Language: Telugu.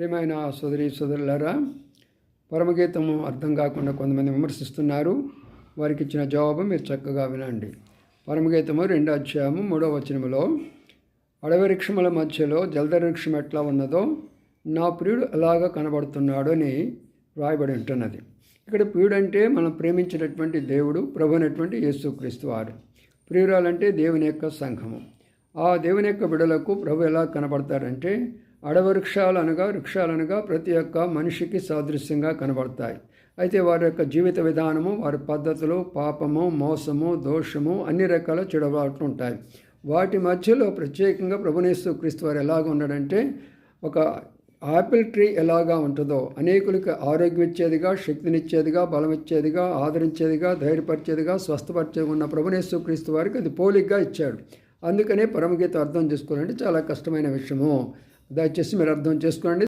ప్రియమైన సోదరి సోదరులారా పరమగీతము అర్థం కాకుండా కొంతమంది విమర్శిస్తున్నారు. వారికి ఇచ్చిన జవాబు మీరు చక్కగా వినండి. పరమగీతము రెండో అధ్యాయము మూడో వచనములో అడవి వృక్షముల మధ్యలో జలధర వృక్షం ఎట్లా ఉన్నదో నా ప్రియుడు ఎలాగ కనబడుతున్నాడు అని వ్రాయబడి ఉంటున్నది. ఇక్కడ ప్రియుడు అంటే మనం ప్రేమించినటువంటి దేవుడు ప్రభు అనేటువంటి యేసుక్రీస్తు వారు. ప్రియురాలంటే దేవుని యొక్క సంఘము. ఆ దేవుని యొక్క బిడలకు ప్రభు ఎలా కనబడతారంటే అడవృక్షాలు అనగా వృక్షాలు అనగా ప్రతి ఒక్క మనిషికి సాదృశ్యంగా కనబడతాయి. అయితే వారి యొక్క జీవిత విధానము వారి పద్ధతులు పాపము మోసము దోషము అన్ని రకాల చెడబాట్లు ఉంటాయి. వాటి మధ్యలో ప్రత్యేకంగా ప్రభునేసు క్రీస్తు వారు ఎలాగ ఉన్నాడంటే ఒక ఆపిల్ ట్రీ ఎలాగా ఉంటుందో అనేకులకు ఆరోగ్యం ఇచ్చేదిగా శక్తినిచ్చేదిగా బలం ఇచ్చేదిగా ఆదరించేదిగా ధైర్యపరిచేదిగా స్వస్థపరిచేది ఉన్న ప్రభునేశ్వ క్రీస్తు వారికి అది పోలిగ్గా ఇచ్చాడు. అందుకనే పరమగీత అర్థం చేసుకోవాలంటే చాలా కష్టమైన విషయము. దయచేసి మీరు అర్థం చేసుకోండి.